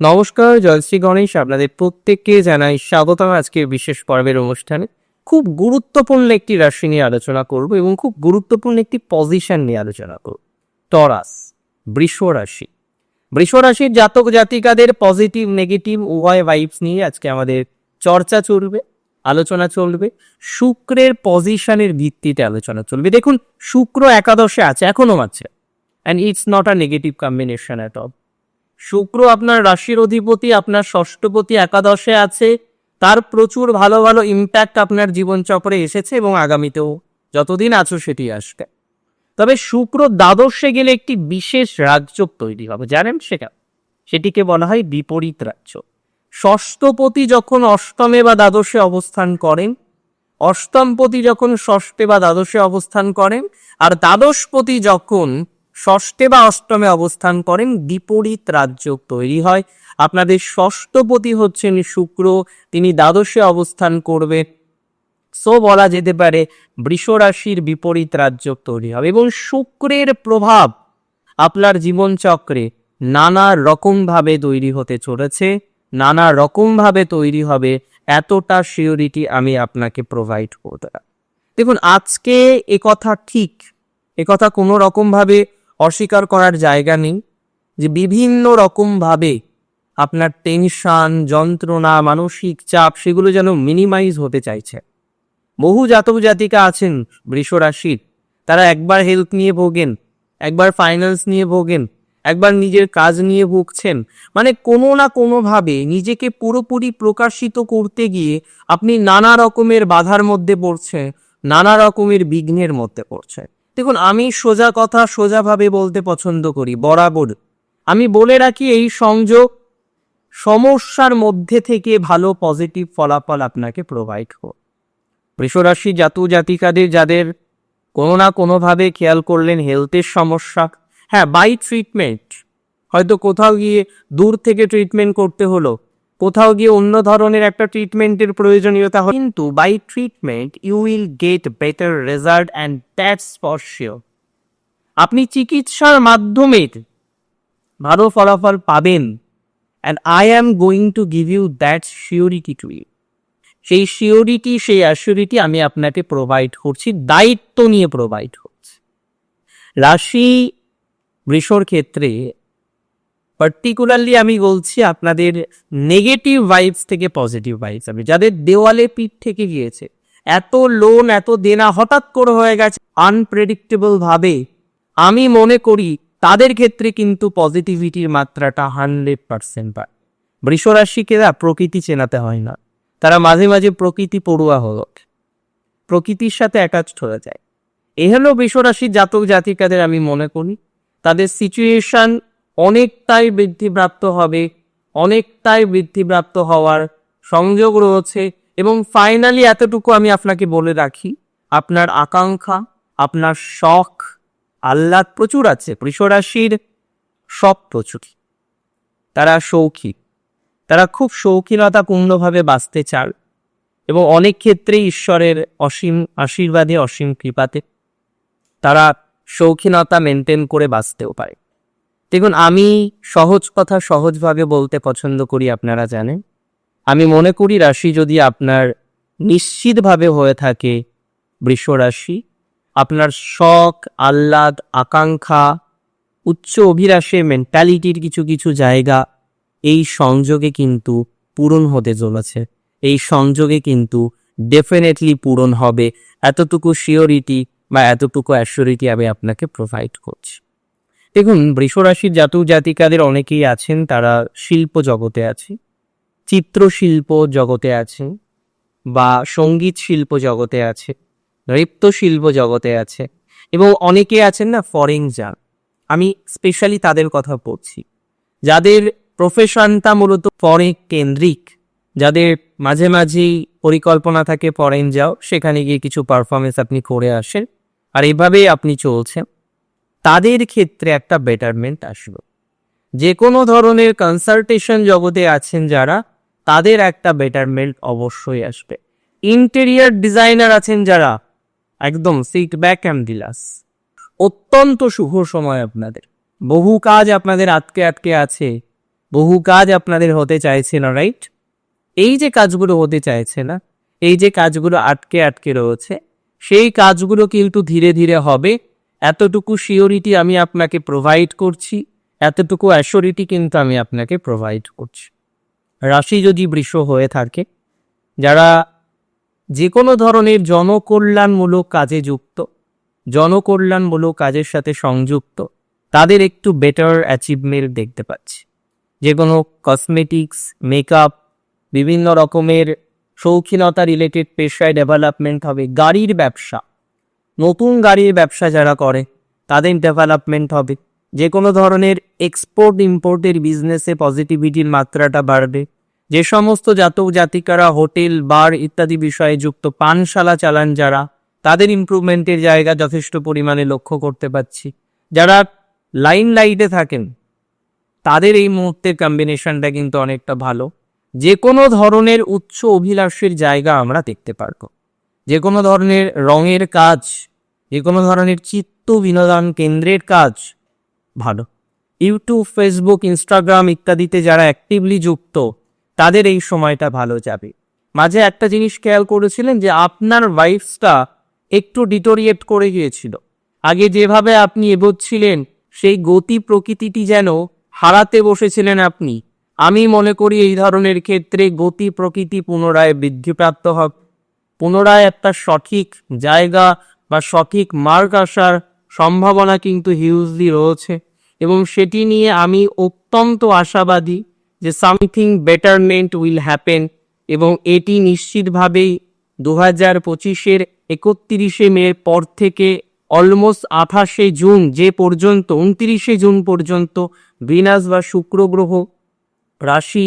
নমস্কার, জয়শ্রী গণেশ, আপনাদের প্রত্যেককে জানাই স্বাগতম আজকের বিশেষ পর্বের অনুষ্ঠানে। খুব গুরুত্বপূর্ণ একটি রাশি নিয়ে আলোচনা করব এবং খুব গুরুত্বপূর্ণ একটি পজিশন নিয়ে আলোচনা করব। টরাস বৃষ রাশি। বৃষ রাশির জাতক জাতিকাদের পজিটিভ নেগেটিভ উভয় ভাইবস নিয়ে আজকে আমাদের চর্চা চলবে, আলোচনা চলবে। শুক্রের পজিশনের ভিত্তিতে আলোচনা চলবে। দেখুন, শুক্র একাদশে আছে, এখনও আছে। And it's not a negative combination at all শুক্র আপনার রাশির অধিপতি, আপনার ষষ্ঠপতি একাদশে আছে। তার প্রচুর ভালো ভালো ইম্প্যাক্ট আপনার জীবনচক্রে এসেছে এবং আগামীতেও। যতদিন আছো সেটি আসবে তবে শুক্র দ্বাদশে গেলে একটি বিশেষ রাজযোগ তৈরি হবে, জানেন সেটা? সেটিকে বলা হয় বিপরীত রাজ্য ষষ্ঠপতি যখন অষ্টমে বা দ্বাদশে অবস্থান করেন, অষ্টমপতি যখন ষষ্ঠে বা দ্বাদশে অবস্থান করেন, আর দ্বাদশপতি যখন ষষ্ঠে বা অষ্টমে অবস্থান করেন, বিপরীত রাজযোগ তৈরি হয়। আপনাদের ষষ্ঠপতি হচ্ছেন শুক্র, তিনি দ্বাদশে অবস্থান করবেন সো বলা যেতে পারে, বৃষ রাশির বিপরীত রাজযোগ তৈরি হবে এবং শুক্রের প্রভাব আপনার জীবনচক্রে নানা রকমভাবে তৈরি হতে চলেছে। নানা রকমভাবে তৈরি হবে, এতটা সিওরিটি আমি আপনাকে প্রোভাইড করতে দেখুন, আজকে কথা ঠিক, এ কথা কোনো রকমভাবে অস্বীকার করার জায়গা নেই যে বিভিন্ন রকমভাবে আপনার টেনশন, যন্ত্রণা, মানসিক চাপ সেগুলো যেন মিনিমাইজ হতে চাইছে। বহু জাতক জাতিকা আছেন বৃষ রাশির। তারা একবার হেলথ নিয়ে ভোগেন, একবার ফাইন্যান্স নিয়ে ভোগেন, একবার নিজের কাজ নিয়ে ভুগছেন। মানে কোনো না কোনোভাবে নিজেকে পুরোপুরি প্রকাশিত করতে গিয়ে আপনি নানা রকমের বাধার মধ্যে পড়ছে, নানা রকমের বিঘ্নের মধ্যে পড়ছে। দেখুন, আমি সোজা কথা সোজাভাবে বলতে পছন্দ করি, বরাবর। আমি বলে রাখি, এই সংযোগ সমস্যার মধ্যে থেকে ভালো পজিটিভ ফলাফল আপনাকে প্রোভাইড করবে। বৃষরাশি জাতু, জাতিকাদের, যাদের কোনো না কোনোভাবে খেয়াল করলেন হেলথের সমস্যা হ্যাঁ বাই ট্রিটমেন্ট হয়তো কোথাও গিয়ে দূর থেকে ট্রিটমেন্ট করতে হলো। কোথাও গিয়ে অন্য ধরনের একটা ট্রিটমেন্টের প্রয়োজনীয়তা হয়। কিন্তু by treatment you will get better result and that's for sure আপনি চিকিৎসার মাধ্যমে ভালো ফলাফল পাবেন। And I am going to give you that surety to you সেই শিওরিটি সেই অ্যাসিওরিটি আমি আপনাকে প্রোভাইড করছি, দায়িত্ব নিয়ে প্রোভাইড করছি। রাশি, বৃষর ক্ষেত্রে পার্টিকুলারলি আমি বলছি আপনাদের নেগেটিভ ভাইবস থেকে পজিটিভ ভাইবস আমি যাদের দেওয়ালে পিঠ থেকে গিয়েছে, এত লোন এত দেনা হঠাৎ করে হয়ে গেছে আনপ্রেডিক্টেবল ভাবে আমি মনে করি তাদের ক্ষেত্রে কিন্তু পজিটিভিটির মাত্রাটা হান্ড্রেড পার্সেন্ট পায়। বৃষরাশিকে না প্রকৃতি চেনাতে হয় না। তারা মাঝে মাঝে প্রকৃতি পড়ুয়া হল। প্রকৃতির সাথে অ্যাটাচড হয়ে যায়। এ হলো বৃষরাশির জাতক জাতিকাদের আমি মনে করি, তাদের সিচুয়েশন অনেকটাই বৃদ্ধিপ্রাপ্ত হবে, অনেকটাই বৃদ্ধিপ্রাপ্ত হওয়ার সংযোগ রয়েছে এবং ফাইনালি এতটুকু আমি আপনাকে বলে রাখি, আপনার আকাঙ্ক্ষা, আপনার শখ, আহ্লাদ প্রচুর আছে বৃষরাশির সব প্রচুর তারা শৌখিন, তারা খুব শৌখিনতাপূর্ণভাবে বাঁচতে চান এবং অনেক ক্ষেত্রেই ঈশ্বরের অসীম আশীর্বাদে, অসীম কৃপাতে তারা শৌখিনতা মেনটেন করে বাঁচতেও পারে। দেখুন, আমি সহজ কথা সহজভাবে বলতে পছন্দ করি, আপনারা জানেন। আমি মনে করি রাশি যদি আপনার নিশ্চিতভাবে হয়ে থাকে বৃষ রাশি, আপনার শখ, আহ্লাদ, আকাঙ্ক্ষা, উচ্চ অভিলাষের মেন্টালিটির কিছু কিছু জায়গা, এই সংযোগে কিন্তু পূরণ হতে চলেছে। এই সংযোগে কিন্তু ডেফিনেটলি পূরণ হবে। এতটুকু শিওরিটি বা এতটুকু অ্যাসিওরিটি আমি আপনাকে প্রোভাইড করছি। দেখুন, বৃষরাশির জাতক জাতিকাদের অনেকেই আছেন, তারা শিল্প জগতে আছে, চিত্রশিল্প জগতে আছে, বা সংগীত শিল্প জগতে আছে নৃত্য শিল্প জগতে আছে, এবং অনেকে আছেন না ফরেন যান আমি স্পেশালি তাদের কথা বলছি। যাদের প্রফেশনটা মূলত ফরেন কেন্দ্রিক, যাদের মাঝে মাঝেই পরিকল্পনা থাকে ফরেন যাও সেখানে গিয়ে কিছু পারফরমেন্স আপনি করে আসেন, আর এভাবেই আপনি চলছেন। তাদের ক্ষেত্রে একটা বেটারমেন্ট আসবে যে কোনো ধরনের কনসালটেশন জগতে আছেন যারা, তাদের একটা বেটারমেন্ট অবশ্যই আসবে। ইন্টেরিয়ার ডিজাইনার আছেন যারা, একদম সিট ব্যাক অ্যান্ড দিলাস অত্যন্ত শুভ সময় আপনাদের। বহু কাজ আপনাদের আটকে আটকে আছে। বহু কাজ আপনাদের হতে চাইছে না রাইট এই যে কাজগুলো হতে চাইছে না, এই যে কাজগুলো আটকে আটকে রয়েছে, সেই কাজগুলো কিন্তু ধীরে ধীরে হবে। এতটুকু শিওরিটি আমি আপনাকে প্রোভাইড করছি, এতটুকু অ্যাসিওরিটি কিন্তু আমি আপনাকে প্রোভাইড করছি। রাশি যদি বৃষ হয়ে থাকে, যারা যে কোনো ধরনের জনকল্যাণমূলক কাজে যুক্ত, জনকল্যাণমূলক কাজের সাথে সংযুক্ত, তাদের একটু বেটার অ্যাচিভমেন্ট দেখতে পাচ্ছি। যে কোনো কসমেটিক্স মেকআপ বিভিন্ন রকমের শৌখিনতা রিলেটেড পেশায় ডেভেলপমেন্ট হবে, গাড়ির ব্যবসা নতুন গাড়ির ব্যবসা যারা করে, তাদের ডেভেলপমেন্ট হবে। যে কোনো ধরনের এক্সপোর্ট ইম্পোর্টের বিজনেসে পজিটিভিটির মাত্রাটা বাড়বে। যে সমস্ত জাতক জাতিকারা হোটেল, বার ইত্যাদি বিষয়ে যুক্ত পানশালা চালান যারা, তাদের ইমপ্রুভমেন্টের জায়গা যথেষ্ট পরিমাণে লক্ষ্য করতে পারছি। যারা লাইন লাইটে থাকেন, তাদের এই মুহূর্তের কম্বিনেশনটা কিন্তু অনেকটা ভালো। যে কোনো ধরনের উচ্চ অভিলাষের জায়গা আমরা দেখতে পারব। যে কোনো ধরনের রঙের কাজ যে কোনো ধরনের চিত্ত বিনোদন কেন্দ্রের কাজ, ভালো। ইউটিউব, ফেসবুক, ইনস্টাগ্রাম ইত্যাদিতে যারা অ্যাক্টিভলি যুক্ত, তাদের এই সময়টা ভালো যাবে। মাঝে একটা জিনিস খেয়াল করেছিলেন যে আপনার ওয়াইফসটা একটু ডিটোরিয়েট করে গিয়েছিল। আগে যেভাবে আপনি এগোচ্ছিলেন, সেই গতি প্রকৃতিটি যেন হারাতে বসেছিলেন আপনি। আমি মনে করি এই ধরনের ক্ষেত্রে গতি প্রকৃতি পুনরায় বৃদ্ধিপ্রাপ্ত হবে। পুনরায় একটা সঠিক জায়গা বা সঠিক মার্ক আসার সম্ভাবনা কিন্তু হিউজলি রয়েছে। এবং সেটি নিয়ে আমি অত্যন্ত আশাবাদী যে সামথিং বেটারমেন্ট উইল হ্যাপেন এবং এটি নিশ্চিতভাবেই দু হাজার পঁচিশের একত্রিশে মে পর থেকে অলমোস্ট আঠাশে জুন যে পর্যন্ত, উনত্রিশে জুন পর্যন্ত ভিনাস বা শুক্র গ্রহ রাশি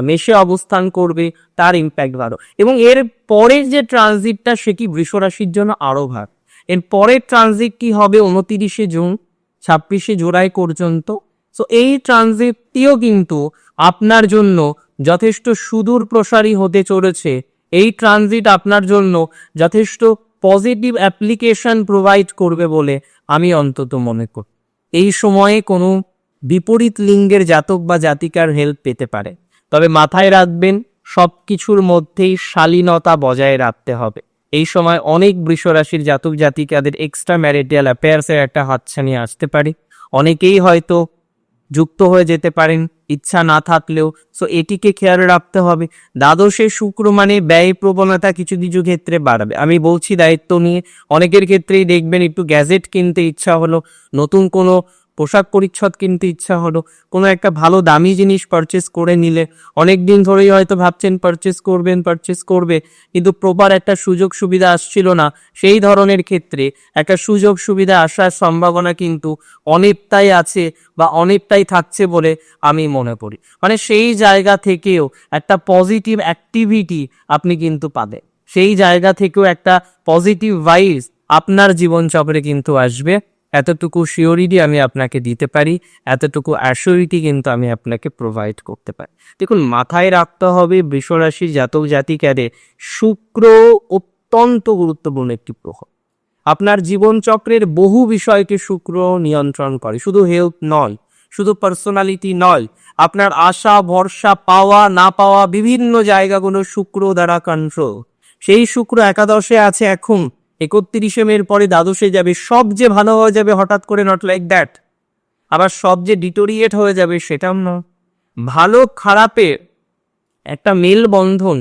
মেষে অবস্থান করবে, তার ইম্প্যাক্ট ভালো। এবং এর পরের যে ট্রানজিটটা সে কি বৃষ রাশির জন্য আরও ভাগ। এর পরের ট্রানজিট কি হবে? উনতিরিশে জুন, ছাব্বিশে জুলাই পর্যন্ত। সো এই ট্রানজিটটিও কিন্তু আপনার জন্য যথেষ্ট সুদূর প্রসারী হতে চলেছে। এই ট্রানজিট আপনার জন্য যথেষ্ট পজিটিভ অ্যাপ্লিকেশন প্রোভাইড করবে বলে আমি অন্তত মনে করি। এই সময়ে কোনো বিপরীত লিঙ্গের জাতক বা জাতিকার হেল্প পেতে পারে। তবে মাথায় রাখবেন সব কিছুর মধ্যেই শালীনতা বজায় রাখতে হবে। এই সময় অনেক বৃষরাশির জাতক জাতিকাদের এক্সট্রা ম্যারিটাল অ্যাফেয়ার্সের একটা হাতছানি আসতে পারে। অনেকেই হয়তো যুক্ত হয়ে যেতে পারেন, ইচ্ছা না থাকলেও। সো এটিকে খেয়াল রাখতে হবে। দ্বাদশে শুক্র মানে ব্যয় প্রবণতা কিছু কিছু ক্ষেত্রে বাড়বে। আমি বলছি দায়িত্ব নিয়ে। অনেকের ক্ষেত্রেই দেখবেন একটু গ্যাজেট কিনতে ইচ্ছা হলো। নতুন কোনো পোশাক পরিচ্ছদ কিনতে ইচ্ছা হলো। কোনো একটা ভালো দামি জিনিস পারচেস করে নিলে অনেক দিন ধরেই হয়তো ভাবছেন পারচেস করবেন পারচেস করবে। কিন্তু প্রপার একটা সুযোগ সুবিধা আসছিল না সেই ধরনের ক্ষেত্রে। একটা সুযোগ সুবিধা আসার সম্ভাবনা কিন্তু অনেকটাই আছে বা অনেকটাই থাকছে বলে আমি মনে করি। মানে সেই জায়গা থেকেও একটা পজিটিভ অ্যাক্টিভিটি আপনি কিন্তু পাবেন। সেই জায়গা থেকেও একটা পজিটিভ ভাইস আপনার জীবনচক্রে কিন্তু আসবে। এতটুকু শিওরিটি আমি আপনাকে দিতে পারি, এতটুকু অ্যাসিওরিটি কিন্তু আমি আপনাকে প্রোভাইড করতে পারি। দেখুন, মাথায় রাখতে হবে বৃষরাশির জাতক জাতিকারে শুক্র অত্যন্ত গুরুত্বপূর্ণ একটি প্রভাব। আপনার জীবনচক্রের বহু বিষয়কে শুক্র নিয়ন্ত্রণ করে, শুধু হেলথ নয়, শুধু পার্সোনালিটি নয়, আপনার আশা, ভরসা, পাওয়া, না পাওয়া বিভিন্ন জায়গাগুলো শুক্র দ্বারা কন্ট্রোল সেই শুক্র একাদশে আছে এখন। একত্রিশে মের পরে দ্বাদশে যাবে, সব যে ভালো হয়ে যাবে হঠাৎ করে নট লাইক দ্যাট আবার সব যে ডিটোরিয়েট হয়ে যাবে সেটাও না। ভালো খারাপের একটা মেল বন্ধন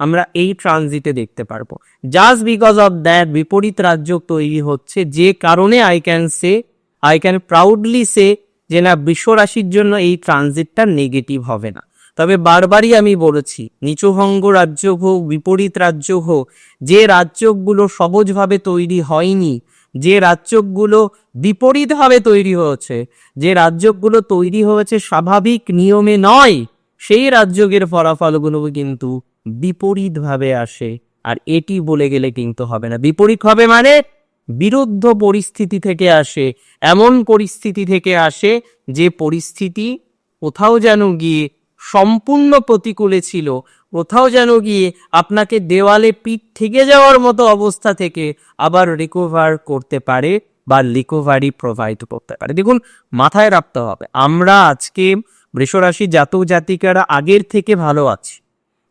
আমরা এই ট্রানজিটে দেখতে পারব। জাস্ট বিকজ অফ দ্যাট বিপরীত রাজ্য তৈরি হচ্ছে, যে কারণে I can say I can proudly say যে না বিশ্ব রাশির জন্য এই ট্রানজিটটা নেগেটিভ হবে না। তবে বারবারই আমি বলেছি, নিচুভঙ্গ রাজ্য হোক, বিপরীত রাজ্য হোক, যে রাজ্যগুলো সহজভাবে তৈরি হয়নি, যে রাজ্যগুলো বিপরীতভাবে তৈরি হয়েছে, যে রাজ্যগুলো তৈরি হয়েছে স্বাভাবিক নিয়মে নয়, সেই রাজ্যের ফলাফলগুলো কিন্তু বিপরীতভাবে আসে। আর এটি বলে গেলে কিন্তু হবে না। বিপরীত হবে মানে বিরুদ্ধ পরিস্থিতি থেকে আসে, এমন পরিস্থিতি থেকে আসে যে পরিস্থিতি কোথাও যেন গিয়ে সম্পূর্ণ প্রতিকূলে ছিল। কোথাও যেন গিয়ে আপনাকে দেওয়ালে পিঠ থেকে যাওয়ার মতো অবস্থা থেকে আবার রিকভার করতে পারে বা রিকভারি প্রোভাইড করতে পারে। দেখুন, মাথায় রাখতে হবে, আমরা আজকে বৃষরাশি জাতক জাতিকারা আগের থেকে ভালো আছে।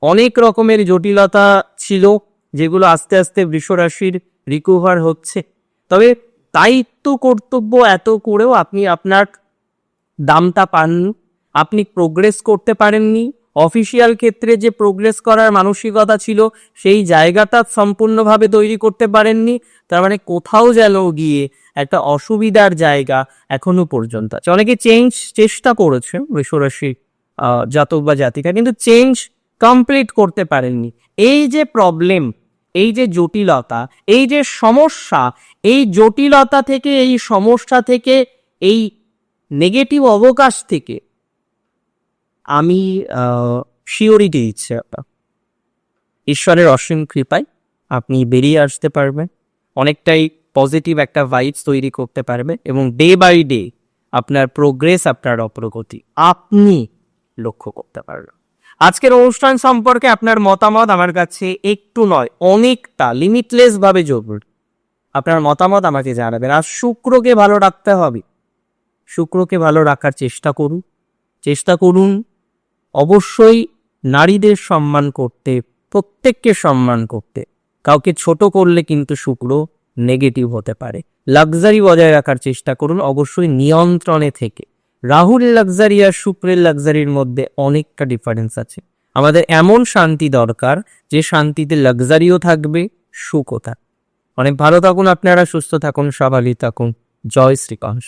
অনেক রকমের জটিলতা ছিল যেগুলো আস্তে আস্তে বৃষরাশির রিকভার হচ্ছে। তবে দায়িত্ব কর্তব্য এত করেও আপনি আপনার দামটা পাননি। আপনি প্রোগ্রেস করতে পারেননি। অফিসিয়াল ক্ষেত্রে যে প্রোগ্রেস করার মানসিকতা ছিল, সেই জায়গাটা সম্পূর্ণভাবে তৈরি করতে পারেননি। তার মানে কোথাও যেন গিয়ে একটা অসুবিধার জায়গা এখনও পর্যন্ত আছে। অনেকে চেঞ্জ চেষ্টা করেছে, বৃষরাশি জাতক বা জাতিকা, কিন্তু চেঞ্জ কমপ্লিট করতে পারেননি। এই যে প্রবলেম এই যে জটিলতা, এই যে সমস্যা, এই জটিলতা থেকে, এই সমস্যা থেকে, এই নেগেটিভ অবকাশ থেকে আমি শিওরিটি দিচ্ছি আপনার ঈশ্বরের অসীম কৃপায় আপনি বেরিয়ে আসতে পারবেন। অনেকটাই পজিটিভ একটা ভাইবস তৈরি করতে পারবে এবং ডে বাই ডে আপনার প্রোগ্রেস আপনার অগ্রগতি আপনি লক্ষ্য করতে পারবেন। আজকের অনুষ্ঠান সম্পর্কে আপনার মতামত আমার কাছে একটু নয়, অনেকটা লিমিটলেস ভাবে জরুরি। আপনার মতামত আমাকে জানাবেন। আর শুক্রকে ভালো রাখতে হবে। শুক্রকে ভালো রাখার চেষ্টা করুন। চেষ্টা করুন অবশ্যই নারীদের সম্মান করতে, প্রত্যেককে সম্মান করতে। কাউকে ছোট করলে কিন্তু শুক্র নেগেটিভ হতে পারে। লাক্সারি বজায় রাখার চেষ্টা করুন, অবশ্যই নিয়ন্ত্রণে থেকে। রাহুল লাক্সারি আর শুক্রের লাক্সারির মধ্যে অনেকটা ডিফারেন্স আছে। আমাদের এমন শান্তি দরকার, যে শান্তিতে লাক্সারিও থাকবে, সুখও থাকবে। অনেক ভালো থাকুন, আপনারা সুস্থ থাকুন সবালই থাকুন। জয় শ্রীকংস